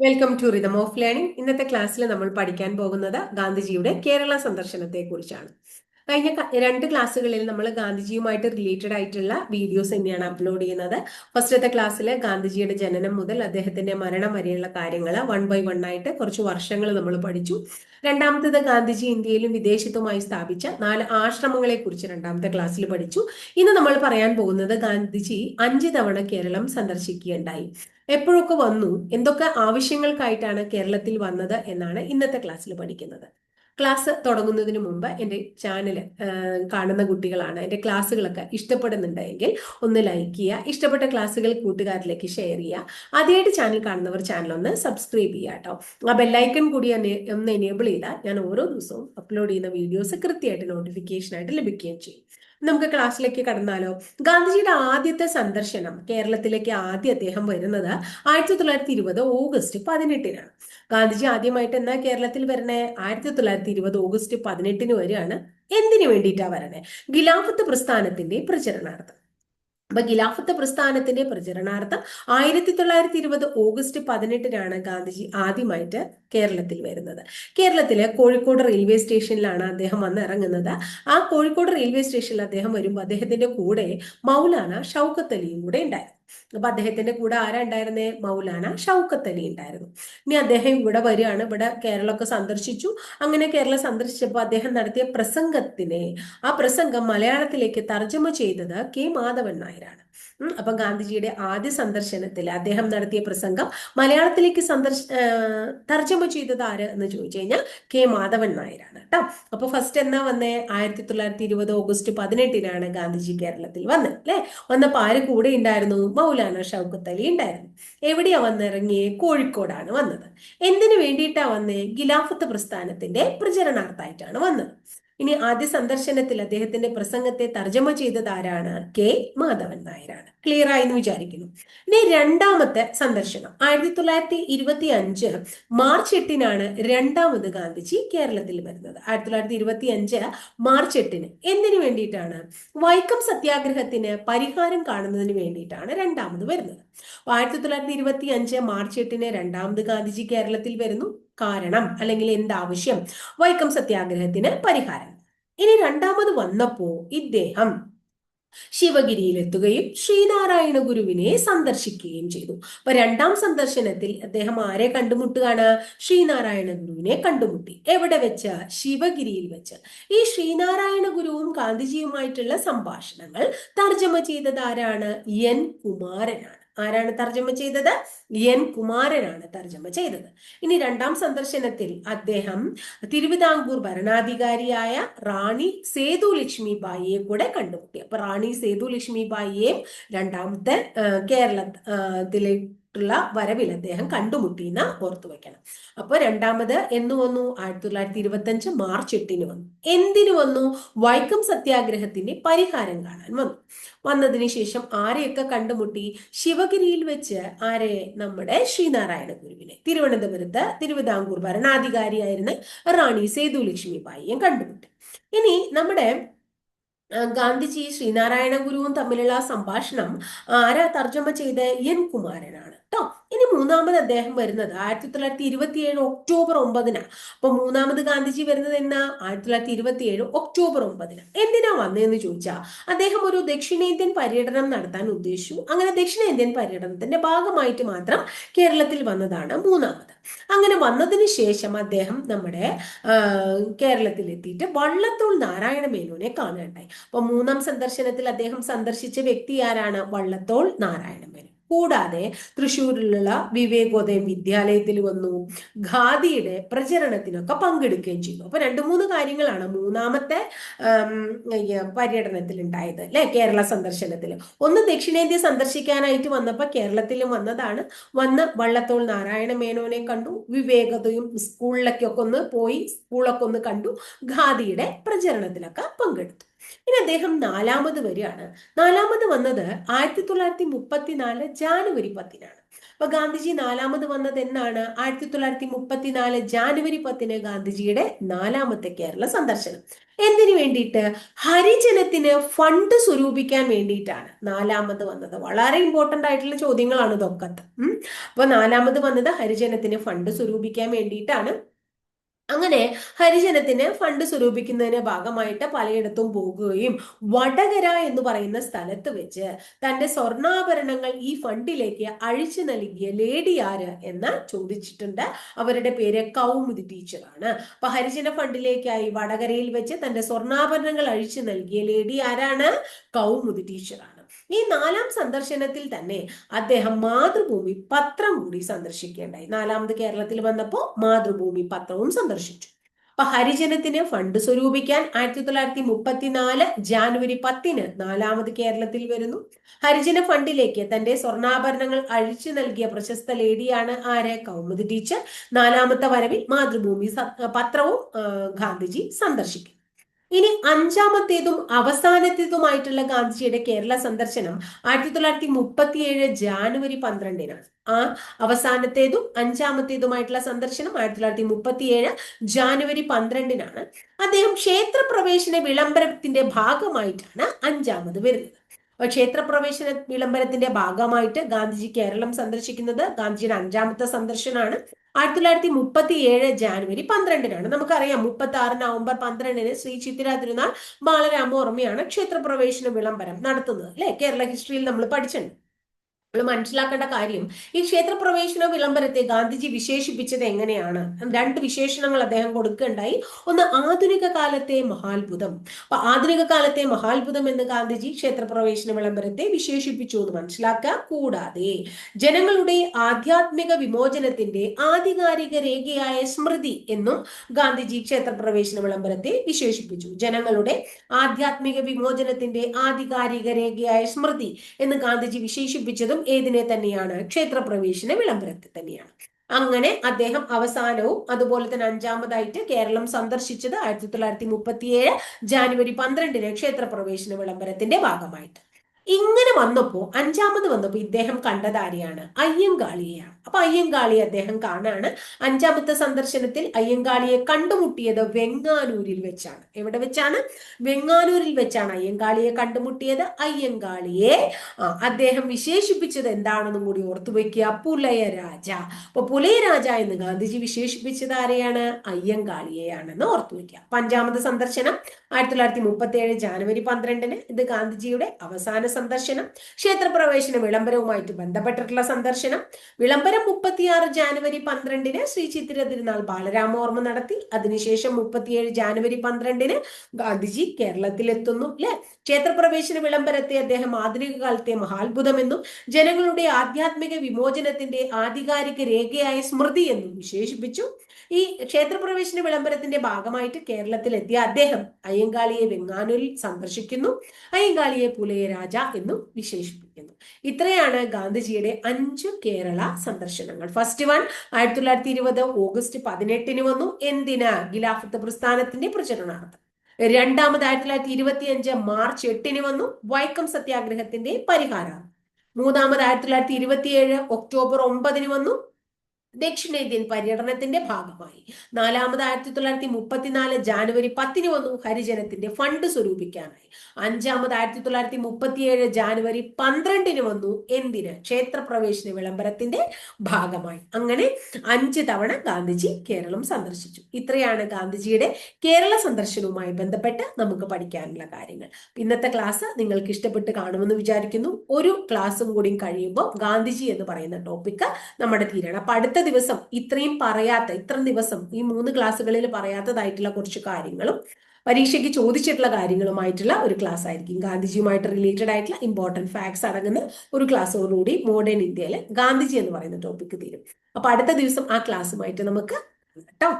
Welcome to rhythm of learning ഇന്നത്തെ ക്ലാസ്സിൽ നമ്മൾ പഠിക്കാൻ പോകുന്നത് ഗാന്ധിജിയുടെ കേരള സന്ദർശനത്തെ കുറിച്ചാണ് കഴിഞ്ഞ രണ്ട് ക്ലാസ്സുകളിൽ നമ്മൾ ഗാന്ധിജിയുമായിട്ട് റിലേറ്റഡ് ആയിട്ടുള്ള വീഡിയോസ് തന്നെയാണ് അപ്ലോഡ് ചെയ്യുന്നത്. ഫസ്റ്റത്തെ ക്ലാസ്സിൽ ഗാന്ധിജിയുടെ ജനനം മുതൽ അദ്ദേഹത്തിന്റെ മരണം വരെയുള്ള കാര്യങ്ങൾ വൺ ബൈ വൺ ആയിട്ട് കുറച്ച് വർഷങ്ങൾ നമ്മൾ പഠിച്ചു. രണ്ടാമത്തത് ഗാന്ധിജി ഇന്ത്യയിലും വിദേശത്തുമായി സ്ഥാപിച്ച നാല് ആശ്രമങ്ങളെ കുറിച്ച് രണ്ടാമത്തെ ക്ലാസ്സിൽ പഠിച്ചു. ഇന്ന് നമ്മൾ പറയാൻ പോകുന്നത് ഗാന്ധിജി അഞ്ച് തവണ കേരളം സന്ദർശിക്കുകയുണ്ടായി. എപ്പോഴൊക്കെ വന്നു? എന്തൊക്കെ ആവശ്യങ്ങൾക്കായിട്ടാണ് കേരളത്തിൽ വന്നത് എന്നാണ് ഇന്നത്തെ ക്ലാസ്സിൽ പഠിക്കുന്നത്. ക്ലാസ് തുടങ്ങുന്നതിന് മുമ്പ് എന്റെ ചാനൽ കാണുന്ന കുട്ടികളാണ്. എന്റെ ക്ലാസ്സുകളൊക്കെ ഇഷ്ടപ്പെടുന്നുണ്ടെങ്കിൽ ഒന്ന് ലൈക്ക് ചെയ്യുക. ഇഷ്ടപ്പെട്ട ക്ലാസ്സുകൾ കൂട്ടുകാരിലേക്ക് ഷെയർ ചെയ്യുക. ആദ്യമായിട്ട് ചാനൽ കാണുന്നവർ ചാനൽ ഒന്ന് സബ്സ്ക്രൈബ് ചെയ്യുക കേട്ടോ. ആ ബെല്ലൈക്കൺ കൂടി ഒന്ന് എനേബിൾ ചെയ്താൽ ഞാൻ ഓരോ ദിവസവും അപ്ലോഡ് ചെയ്യുന്ന വീഡിയോസ് കൃത്യമായിട്ട് നോട്ടിഫിക്കേഷനായിട്ട് ലഭിക്കുകയും ചെയ്യും. നമുക്ക് ക്ലാസ്സിലേക്ക് കടന്നാലോ? ഗാന്ധിജിയുടെ ആദ്യത്തെ സന്ദർശനം കേരളത്തിലേക്ക് ആദ്യം അദ്ദേഹം വരുന്നത് ആയിരത്തി തൊള്ളായിരത്തി ഇരുപത് ഓഗസ്റ്റ് പതിനെട്ടിനാണ്. ഗാന്ധിജി ആദ്യമായിട്ട് എന്നാ കേരളത്തിൽ വരണേ? ആയിരത്തി തൊള്ളായിരത്തി ഇരുപത് ഓഗസ്റ്റ് പതിനെട്ടിന് വരെയാണ് എന്തിനു വേണ്ടിയിട്ടാണ് വരണേ? ഖിലാഫത്ത് പ്രസ്ഥാനത്തിന്റെ പ്രചരണാർത്ഥം. അപ്പൊ ഖിലാഫത്ത് പ്രസ്ഥാനത്തിന്റെ പ്രചരണാർത്ഥം ആയിരത്തി തൊള്ളായിരത്തി ഇരുപത് ഓഗസ്റ്റ് പതിനെട്ടിനാണ് ഗാന്ധിജി ആദ്യമായിട്ട് കേരളത്തിൽ വരുന്നത്. കേരളത്തിലെ കോഴിക്കോട് റെയിൽവേ സ്റ്റേഷനിലാണ് അദ്ദേഹം വന്ന് ഇറങ്ങുന്നത്. ആ കോഴിക്കോട് റെയിൽവേ സ്റ്റേഷനിൽ അദ്ദേഹം വരുമ്പോൾ അദ്ദേഹത്തിന്റെ കൂടെ മൗലാന ഷൗക്കത്ത് അലിയും കൂടെ ഉണ്ടായിരുന്നു. അപ്പൊ അദ്ദേഹത്തിന്റെ കൂടെ ആരാ ഉണ്ടായിരുന്നേ? മൗലാന ഷൗക്കത്ത് അലി ഉണ്ടായിരുന്നു. ഇനി അദ്ദേഹം ഇവിടെ വരികയാണ്. ഇവിടെ കേരളമൊക്കെ സന്ദർശിച്ചു. അങ്ങനെ കേരളം സന്ദർശിച്ചപ്പോൾ അദ്ദേഹം നടത്തിയ പ്രസംഗത്തിനെ ആ പ്രസംഗം മലയാളത്തിലേക്ക് തർജമ ചെയ്തത് കെ മാധവൻ നായരാണ്. അപ്പൊ ഗാന്ധിജിയുടെ ആദ്യ സന്ദർശനത്തിൽ അദ്ദേഹം നടത്തിയ പ്രസംഗം മലയാളത്തിലേക്ക് സന്ദർശ തർജമ ചെയ്തത് ആര് എന്ന് ചോദിച്ചു കഴിഞ്ഞാൽ കെ മാധവൻ നായരാണ് കേട്ടോ. അപ്പൊ ഫസ്റ്റ് എന്നാ വന്നേ? ആയിരത്തി തൊള്ളായിരത്തി ഇരുപത് ഓഗസ്റ്റ് പതിനെട്ടിനാണ് ഗാന്ധിജി കേരളത്തിൽ വന്നത് അല്ലെ? വന്നപ്പോ ആര് കൂടെ ഉണ്ടായിരുന്നു? മൗലാന ഷൗക്കത്ത് അലി ഉണ്ടായിരുന്നു. എവിടെയാ വന്നിറങ്ങിയേ കോഴിക്കോടാണ് വന്നത്. എന്തിനു വേണ്ടിയിട്ടാ വന്നേ? ഖിലാഫത്ത് പ്രസ്ഥാനത്തിന്റെ പ്രചരണാർത്ഥമായിട്ടാണ് വന്നത്. ഇനി ആദ്യ സന്ദർശനത്തിൽ അദ്ദേഹത്തിന്റെ പ്രസംഗത്തെ തർജമ ചെയ്തത് ആരാണ്? കെ. മാധവൻ നായരാണ്. ക്ലിയർ ആയി എന്ന് വിചാരിക്കുന്നു. ഇനി രണ്ടാമത്തെ സന്ദർശനം. ആയിരത്തി തൊള്ളായിരത്തി ഇരുപത്തി അഞ്ച് മാർച്ച് എട്ടിനാണ് രണ്ടാമത് ഗാന്ധിജി കേരളത്തിൽ വരുന്നത്. ആയിരത്തി തൊള്ളായിരത്തി ഇരുപത്തി അഞ്ച് മാർച്ച് എട്ടിന്. എന്തിനു വേണ്ടിയിട്ടാണ്? വൈക്കം സത്യാഗ്രഹത്തിന് പരിഹാരം കാണുന്നതിന് വേണ്ടിയിട്ടാണ് രണ്ടാമത് വരുന്നത്. ആയിരത്തി തൊള്ളായിരത്തി ഇരുപത്തി അഞ്ച് മാർച്ച് എട്ടിന് രണ്ടാമത് ഗാന്ധിജി കേരളത്തിൽ വരുന്നു. കാരണം അല്ലെങ്കിൽ എന്താവശ്യം? വൈക്കം സത്യാഗ്രഹത്തിന് പരിഹാരം. ഇനി രണ്ടാമത് വന്നപ്പോ ഇദ്ദേഹം ശിവഗിരിയിലെത്തുകയും ശ്രീനാരായണ ഗുരുവിനെ സന്ദർശിക്കുകയും ചെയ്തു. അപ്പൊ രണ്ടാം സന്ദർശനത്തിൽ അദ്ദേഹം ആരെ കണ്ടുമുട്ടുകയാണ്? ശ്രീനാരായണ ഗുരുവിനെ കണ്ടുമുട്ടി. എവിടെ വെച്ച്? ശിവഗിരിയിൽ വെച്ച്. ഈ ശ്രീനാരായണ ഗുരുവും ഗാന്ധിജിയുമായിട്ടുള്ള സംഭാഷണങ്ങൾ തർജമ ചെയ്തത് ആരാണ്? എൻ കുമാരനാണ്. ആരാണ് തർജമ ചെയ്തത്? എൻ കുമാരനാണ് തർജമ ചെയ്തത്. ഇനി രണ്ടാം സന്ദർശനത്തിൽ അദ്ദേഹം തിരുവിതാംകൂർ ഭരണാധികാരിയായ റാണി സേതു ലക്ഷ്മി ബായിയെ കൂടെ കണ്ടുമുട്ടി. അപ്പൊ റാണി സേതു ലക്ഷ്മി ബായിയെയും രണ്ടാമത്തെ ആ, കേരളത്തിലേക്കുള്ള വരവിൽ അദ്ദേഹം കണ്ടുമുട്ടി എന്ന് ഓർത്തു വെക്കണം. അപ്പൊ രണ്ടാമത് എന്ന് വന്നു? ആയിരത്തി തൊള്ളായിരത്തി ഇരുപത്തി അഞ്ച് മാർച്ച് എട്ടിന് വന്നു. എന്തിനു വന്നു? വൈക്കം സത്യാഗ്രഹത്തിന്റെ പരിഹാരം കാണാൻ വന്നു. വന്നതിന് ശേഷം ആരെയൊക്കെ കണ്ടുമുട്ടി? ശിവഗിരിയിൽ വെച്ച് ആരെ? നമ്മുടെ ശ്രീനാരായണ ഗുരുവിനെ. തിരുവനന്തപുരത്ത് തിരുവിതാംകൂർ ഭരണാധികാരിയായിരുന്ന റാണി സേതു ലക്ഷ്മി കണ്ടുമുട്ടി. ഇനി നമ്മുടെ ഗാന്ധിജി ശ്രീനാരായണ ഗുരുവും തമ്മിലുള്ള സംഭാഷണം ആരാ തർജമ ചെയ്ത എൻ കുമാരനാണ്. കേട്ടോ ഇനി മൂന്നാമത് അദ്ദേഹം വരുന്നത് ആയിരത്തി തൊള്ളായിരത്തി ഇരുപത്തി ഏഴ് ഒക്ടോബർ ഒമ്പതിനാണ് അപ്പൊ മൂന്നാമത് ഗാന്ധിജി വരുന്നത് എന്നാ? ആയിരത്തി തൊള്ളായിരത്തി ഇരുപത്തി ഏഴ് ഒക്ടോബർ ഒമ്പതിന്. എന്തിനാ വന്നതെന്ന് ചോദിച്ചാൽ അദ്ദേഹം ഒരു ദക്ഷിണേന്ത്യൻ പര്യടനം നടത്താൻ ഉദ്ദേശിച്ചു. അങ്ങനെ ദക്ഷിണേന്ത്യൻ പര്യടനത്തിന്റെ ഭാഗമായിട്ട് മാത്രം കേരളത്തിൽ വന്നതാണ് മൂന്നാമത്. അങ്ങനെ വന്നതിന് ശേഷം അദ്ദേഹം നമ്മുടെ കേരളത്തിൽ എത്തിയിട്ട് വള്ളത്തോൾ നാരായണ മേനോനെ കാണുകയുണ്ടായി. അപ്പൊ മൂന്നാം സന്ദർശനത്തിൽ അദ്ദേഹം സന്ദർശിച്ച വ്യക്തി ആരാണ്? വള്ളത്തോൾ നാരായണ മേനോൻ. കൂടാതെ തൃശ്ശൂരിലുള്ള വിവേകോദയം വിദ്യാലയത്തിൽ വന്നു ഖാദിയുടെ പ്രചരണത്തിനൊക്കെ പങ്കെടുക്കുകയും ചെയ്തു. അപ്പൊ രണ്ട് മൂന്ന് കാര്യങ്ങളാണ് മൂന്നാമത്തെ പര്യടനത്തിൽ ഉണ്ടായത് അല്ലെ? കേരള സന്ദർശനത്തിൽ. ഒന്ന് ദക്ഷിണേന്ത്യ സന്ദർശിക്കാനായിട്ട് വന്നപ്പോ കേരളത്തിലും വന്നതാണ്. വന്ന് വള്ളത്തോൾ നാരായണ മേനോനെ കണ്ടു വിവേകതയും സ്കൂളിലൊക്കെ ഒന്ന് പോയി സ്കൂളൊക്കെ ഒന്ന് കണ്ടു ഖാദിയുടെ പ്രചരണത്തിലൊക്കെ പങ്കെടുത്തു. ഇനി അദ്ദേഹം നാലാമത് വരികയാണ്. നാലാമത് വന്നത് ആയിരത്തി തൊള്ളായിരത്തി മുപ്പത്തിനാല് ജാനുവരി പത്തിനാണ്. അപ്പൊ ഗാന്ധിജി നാലാമത് വന്നത് എന്നാണ്? ആയിരത്തി തൊള്ളായിരത്തി മുപ്പത്തിനാല് ജാനുവരി പത്തിന് ഗാന്ധിജിയുടെ നാലാമത്തെ കേരള സന്ദർശനം. എന്തിനു വേണ്ടിയിട്ട്? ഹരിജനത്തിന് ഫണ്ട് സ്വരൂപിക്കാൻ വേണ്ടിയിട്ടാണ് നാലാമത് വന്നത്. വളരെ ഇമ്പോർട്ടന്റ് ആയിട്ടുള്ള ചോദ്യങ്ങളാണ് ഇതൊക്കെ അപ്പൊ നാലാമത് വന്നത് ഹരിജനത്തിന് ഫണ്ട് സ്വരൂപിക്കാൻ വേണ്ടിയിട്ടാണ്. അങ്ങനെ ഹരിജനത്തിന് ഫണ്ട് സ്വരൂപിക്കുന്നതിന് ഭാഗമായിട്ട് പലയിടത്തും പോകുകയും വടകര എന്ന് പറയുന്ന സ്ഥലത്ത് വെച്ച് തന്റെ സ്വർണാഭരണങ്ങൾ ഈ ഫണ്ടിലേക്ക് അഴിച്ചു നൽകിയ ലേഡി ആര് എന്ന് ചോദിച്ചിട്ടുണ്ട്. അവരുടെ പേര് കൗമുദി ടീച്ചറാണ് അപ്പൊ ഹരിജന ഫണ്ടിലേക്കായി വടകരയിൽ വെച്ച് തന്റെ സ്വർണാഭരണങ്ങൾ അഴിച്ചു നൽകിയ ലേഡി ആരാണ്? കൗമുദി ടീച്ചറാണ് ഈ നാലാം സന്ദർശനത്തിൽ തന്നെ അദ്ദേഹം മാതൃഭൂമി പത്രം കൂടി സന്ദർശിക്കേണ്ടായി. നാലാമത് കേരളത്തിൽ വന്നപ്പോൾ മാതൃഭൂമി പത്രവും സന്ദർശിച്ചു. അപ്പൊ ഹരിജനത്തിന് ഫണ്ട് സ്വരൂപിക്കാൻ ആയിരത്തി തൊള്ളായിരത്തി മുപ്പത്തിനാല് ജാനുവരി പത്തിന് നാലാമത് കേരളത്തിൽ വരുന്നു. ഹരിജന ഫണ്ടിലേക്ക് തന്റെ സ്വർണാഭരണങ്ങൾ അഴിച്ചു നൽകിയ പ്രശസ്ത ലേഡിയാണ് ആര്? കൗമുദി ടീച്ചർ. നാലാമത്തെ വരവിൽ മാതൃഭൂമി പത്രവും ഗാന്ധിജി സന്ദർശിക്കും. ഇനി അഞ്ചാമത്തേതും അവസാനത്തേതുമായിട്ടുള്ള ഗാന്ധിജിയുടെ കേരള സന്ദർശനം ആയിരത്തി തൊള്ളായിരത്തി മുപ്പത്തിയേഴ് ജാനുവരി പന്ത്രണ്ടിനാണ്. ആ അവസാനത്തേതും അഞ്ചാമത്തേതുമായിട്ടുള്ള സന്ദർശനം ആയിരത്തി തൊള്ളായിരത്തി മുപ്പത്തിയേഴ് ജാനുവരി പന്ത്രണ്ടിനാണ്. അദ്ദേഹം ക്ഷേത്രപ്രവേശന വിളംബരത്തിന്റെ ഭാഗമായിട്ടാണ് അഞ്ചാമത് വരുന്നത്. ക്ഷേത്രപ്രവേശന വിളംബരത്തിന്റെ ഭാഗമായിട്ട് ഗാന്ധിജി കേരളം സന്ദർശിക്കുന്നത് ഗാന്ധിജിയുടെ അഞ്ചാമത്തെ സന്ദർശനമാണ്. ആയിരത്തി തൊള്ളായിരത്തി മുപ്പത്തി ഏഴ് ജാനുവരി പന്ത്രണ്ടിനാണ്. നമുക്കറിയാം മുപ്പത്തി ആറ് നവംബർ പന്ത്രണ്ടിന് ശ്രീ ചിത്തിര തിരുനാൾ ബാലരാമോർമ്മയാണ് ക്ഷേത്രപ്രവേശന വിളംബരം നടത്തുന്നത്. അല്ലെ? കേരള ഹിസ്റ്ററിയിൽ നമ്മൾ പഠിച്ചിട്ടുണ്ട്. നമ്മൾ മനസ്സിലാക്കേണ്ട കാര്യം ഈ ക്ഷേത്രപ്രവേശന വിളംബരത്തെ ഗാന്ധിജി വിശേഷിപ്പിച്ചത് എങ്ങനെയാണ്? രണ്ട് വിശേഷണങ്ങൾ അദ്ദേഹം കൊടുക്കുകയുണ്ടായി. ഒന്ന് ആധുനിക കാലത്തെ മഹാത്ഭുതം. അപ്പൊ ആധുനിക കാലത്തെ മഹാത്ഭുതം എന്ന് ഗാന്ധിജി ക്ഷേത്രപ്രവേശന വിളംബരത്തെ വിശേഷിപ്പിച്ചു എന്ന് മനസ്സിലാക്കുക. കൂടാതെ ജനങ്ങളുടെ ആധ്യാത്മിക വിമോചനത്തിന്റെ ആധികാരിക രേഖയായ സ്മൃതി എന്നും ഗാന്ധിജി ക്ഷേത്രപ്രവേശന വിളംബരത്തെ വിശേഷിപ്പിച്ചു. ജനങ്ങളുടെ ആധ്യാത്മിക വിമോചനത്തിന്റെ ആധികാരിക രേഖയായ സ്മൃതി എന്ന് ഗാന്ധിജി വിശേഷിപ്പിച്ചതും ഏതിനെ തന്നെയാണ്? ക്ഷേത്രപ്രവേശന വിളംബരത്തെ തന്നെയാണ്. അങ്ങനെ അദ്ദേഹം അവസാനവും അതുപോലെ തന്നെ അഞ്ചാമതായിട്ട് കേരളം സന്ദർശിച്ചത് ആയിരത്തി തൊള്ളായിരത്തി മുപ്പത്തിയേഴ് ജാനുവരി പന്ത്രണ്ടിന് ക്ഷേത്രപ്രവേശന വിളംബരത്തിന്റെ ഭാഗമായിട്ട്. ഇങ്ങനെ വന്നപ്പോ അഞ്ചാമത് വന്നപ്പോ ഇദ്ദേഹം കണ്ടത് ആരെയാണ്? അയ്യങ്കാളിയെയാണ്. അപ്പൊ അയ്യങ്കാളിയെ അദ്ദേഹം കാണാണ്. അഞ്ചാമത്തെ സന്ദർശനത്തിൽ അയ്യങ്കാളിയെ കണ്ടുമുട്ടിയത് വെങ്ങാനൂരിൽ വെച്ചാണ്. എവിടെ വെച്ചാണ്? വെങ്ങാനൂരിൽ വെച്ചാണ് അയ്യങ്കാളിയെ കണ്ടുമുട്ടിയത്. അയ്യങ്കാളിയെ അദ്ദേഹം വിശേഷിപ്പിച്ചത് എന്താണെന്നും കൂടി ഓർത്തു വയ്ക്കുക പുലയരാജ. അപ്പൊ പുലയരാജ എന്ന് ഗാന്ധിജി വിശേഷിപ്പിച്ചത് ആരെയാണ്? അയ്യങ്കാളിയെയാണെന്ന് ഓർത്തു വെക്കുക. അപ്പൊ അഞ്ചാമത് സന്ദർശനം ആയിരത്തി തൊള്ളായിരത്തി മുപ്പത്തി ഏഴ് ജാനുവരി പന്ത്രണ്ടിന് ഇത് ഗാന്ധിജിയുടെ അവസാന സന്ദർശനം ക്ഷേത്രപ്രവേശന വിളംബരവുമായിട്ട് ബന്ധപ്പെട്ടിട്ടുള്ള സന്ദർശനം. വിളംബരം മുപ്പത്തിയാറ് ജാനുവരി പന്ത്രണ്ടിന് ശ്രീ ചിത്തിര തിരുനാൾ ബാലരാമോർമ്മ നടത്തി. അതിനുശേഷം മുപ്പത്തിയേഴ് ജാനുവരി പന്ത്രണ്ടിന് ഗാന്ധിജി കേരളത്തിലെത്തുന്നു അല്ലെ ക്ഷേത്രപ്രവേശന വിളംബരത്തെ അദ്ദേഹം ആധുനിക കാലത്തെ മഹാത്ഭുതമെന്നും ജനങ്ങളുടെ ആധ്യാത്മിക വിമോചനത്തിന്റെ ആധികാരിക രേഖയായ സ്മൃതി എന്നും വിശേഷിപ്പിച്ചു. ഈ ക്ഷേത്രപ്രവേശന വിളംബരത്തിന്റെ ഭാഗമായിട്ട് കേരളത്തിലെത്തിയ അദ്ദേഹം അയ്യങ്കാളിയെ വെങ്ങാനൂരിൽ സന്ദർശിക്കുന്നു. അയ്യങ്കാളിയെ പുലയ രാജ എന്നും വിശേഷിപ്പിക്കുന്നു. ഇത്രയാണ് ഗാന്ധിജിയുടെ അഞ്ച് കേരള സന്ദർശനങ്ങൾ. ഫസ്റ്റ് വൺ ആയിരത്തി തൊള്ളായിരത്തി ഇരുപത് ഓഗസ്റ്റ് പതിനെട്ടിന് വന്നു. എന്തിന്? ഗിലാഫത്ത് പ്രസ്ഥാനത്തിന്റെ പ്രചരണാർത്ഥം. രണ്ടാമത് ആയിരത്തി തൊള്ളായിരത്തി ഇരുപത്തി അഞ്ച് മാർച്ച് എട്ടിന് വന്നു. വൈക്കം സത്യാഗ്രഹത്തിന്റെ പരിഹാരം. മൂന്നാമത് ആയിരത്തി തൊള്ളായിരത്തി ഇരുപത്തിയേഴ് ഒക്ടോബർ ഒമ്പതിന് വന്നു. ദക്ഷിണേന്ത്യൻ പര്യടനത്തിന്റെ ഭാഗമായി. നാലാമത് ആയിരത്തി തൊള്ളായിരത്തി മുപ്പത്തിനാല് ജാനുവരി പത്തിന് വന്നു ഹരിജനത്തിന്റെ ഫണ്ട് സ്വരൂപിക്കാനായി. അഞ്ചാമത് ആയിരത്തി തൊള്ളായിരത്തി മുപ്പത്തിയേഴ് ജാനുവരി പന്ത്രണ്ടിന് വന്നു എന്തിന്? ക്ഷേത്രപ്രവേശന വിളംബരത്തിന്റെ ഭാഗമായി. അങ്ങനെ അഞ്ച് തവണ ഗാന്ധിജി കേരളം സന്ദർശിച്ചു. ഇത്രയാണ് ഗാന്ധിജിയുടെ കേരള സന്ദർശനവുമായി ബന്ധപ്പെട്ട് നമുക്ക് പഠിക്കാനുള്ള കാര്യങ്ങൾ. ഇന്നത്തെ ക്ലാസ് നിങ്ങൾക്ക് ഇഷ്ടപ്പെട്ട് കാണുമെന്ന് വിചാരിക്കുന്നു. ഒരു ക്ലാസ്സും കൂടി കഴിയുമ്പോൾ ഗാന്ധിജി എന്ന് പറയുന്ന ടോപ്പിക്ക് നമ്മുടെ തീരണം. അപ്പൊ അടുത്ത ദിവസം ഇത്രയും പറയാത്ത ഇത്ര ദിവസം ഈ മൂന്ന് ക്ലാസ്സുകളിൽ പറയാത്തതായിട്ടുള്ള കുറച്ച് കാര്യങ്ങളും പരീക്ഷയ്ക്ക് ചോദിച്ചിട്ടുള്ള കാര്യങ്ങളുമായിട്ടുള്ള ഒരു ക്ലാസ് ആയിരിക്കും ഗാന്ധിജിയുമായിട്ട് റിലേറ്റഡ് ആയിട്ടുള്ള ഇമ്പോർട്ടന്റ് ഫാക്ട്സ് അടങ്ങുന്ന ഒരു ക്ലാസ്സോടുകൂടി മോഡേൺ ഇന്ത്യയിലെ ഗാന്ധിജി എന്ന് പറയുന്ന ടോപ്പിക്ക് തീരും. അപ്പൊ അടുത്ത ദിവസം ആ ക്ലാസ്സുമായിട്ട് നമുക്ക് കേട്ടോ